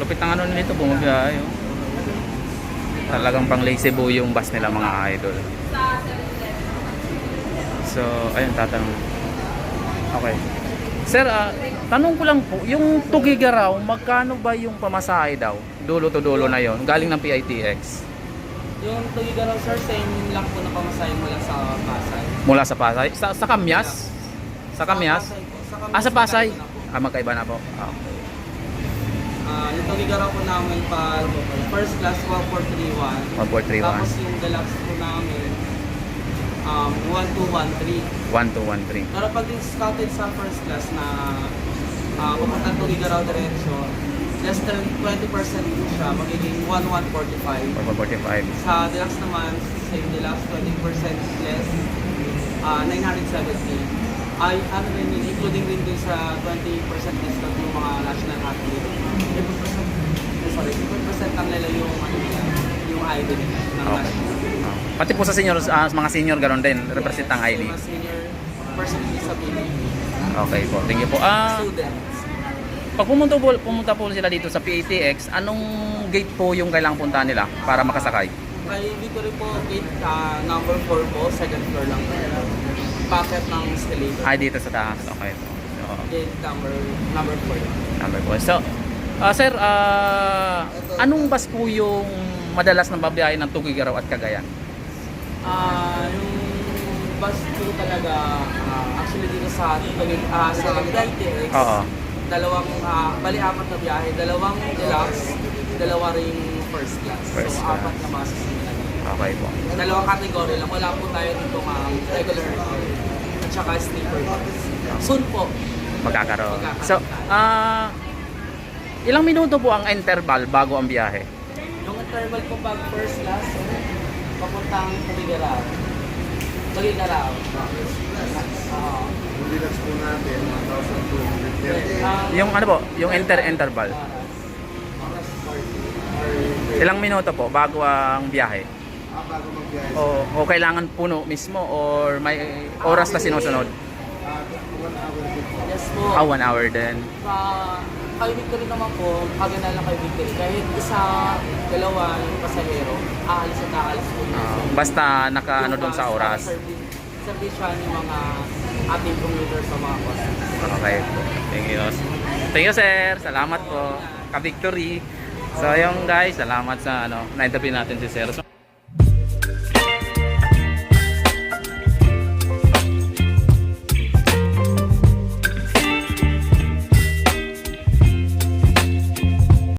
Lupit ng ano nito, bumabiyahe. Oh. Talagang pang lazy boy yung bus nila mga idol. So, ayun, tatanong. Okay. Sir, ah, tanong ko lang po, yung Tugigaraw, magkano ba yung pamasahe daw? Dulo to dulo na yon galing ng PITX. Yung Tugigaraw sir, same lang po na pamasahin mo lang sa Pasay. Mula sa Pasay? Sa, sa Kamyas? Sa Kamyas? Pasay po. Sa Kamyas, Ah, sa Pasay? Ah, magkaiba na po. Ah, okay. Ah, yung Tugigaraw po namin pa first class 1431. 1431. Tapos yung deluxe po namin um, 1213. 1213. Pero pag discounted sa first class na uh, pumunta Tugigaraw diretso, less than 20% po siya, magiging 1145. 445. Sa deluxe naman, same deluxe, 20% less, ah 970. Ay, ano rin yun, including din din sa 20% discount yung mga national athlete. 50%, eh, sorry, 50% ang nila yung, ano nila, yung ID nila, ng Okay. national. Pati po sa senior, ah, mga senior ganoon din, represent ang ID. Yung mga senior person with disability, Okay po, thank you po. Ah, students. pag pumunta po, pumunta po sila dito sa PATX, anong gate po yung kailangang puntahan nila para makasakay? Kay Victory po, gate ah, number 4 po, second floor lang po. Packet ng escalator. Ay, dito sa taas. Okay. So, Gate number number 4. number po. So, ah, sir, ah, anong bus po yung madalas na babiyahe ng Tugigaraw at Cagayan? Ah, yung bus po talaga, ah, actually dito sa uh, sa DITX, Oo. dalawang, ah, bali apat na biyahe, dalawang deluxe, dalawa rin first class. First so, class. apat na buses. Okay po. Dalawang category lang. Wala po tayo dito um, regular at saka sleeper bus. Soon po. Magkakaroon. So, ah, ilang minuto po ang interval bago ang biyahe? Yung interval po pag first class, papuntang Tugigaraw. Tugigaraw. Oo. Yung deluxe po natin, 1,230. Ah, Yung ano po, yung inter interval. oras 40. Ilang minuto po bago ang biyahe? Ah, bago magbiyahe. O, o kailangan puno mismo or may oras na sinusunod? Ah, one hour. Yes po. Ah, one hour din. Sa kay Victory naman po, kagana lang kay Victory. Kahit isa, dalawa yung pasahero, aalis at aalis po. Ah, basta naka ano doon sa oras. Service siya ng mga ating commuter sa mga cost. Okay po. Thank you. Thank you sir. Salamat po. Ka-victory. So yung guys, salamat sa ano, na-interview natin si sir. So,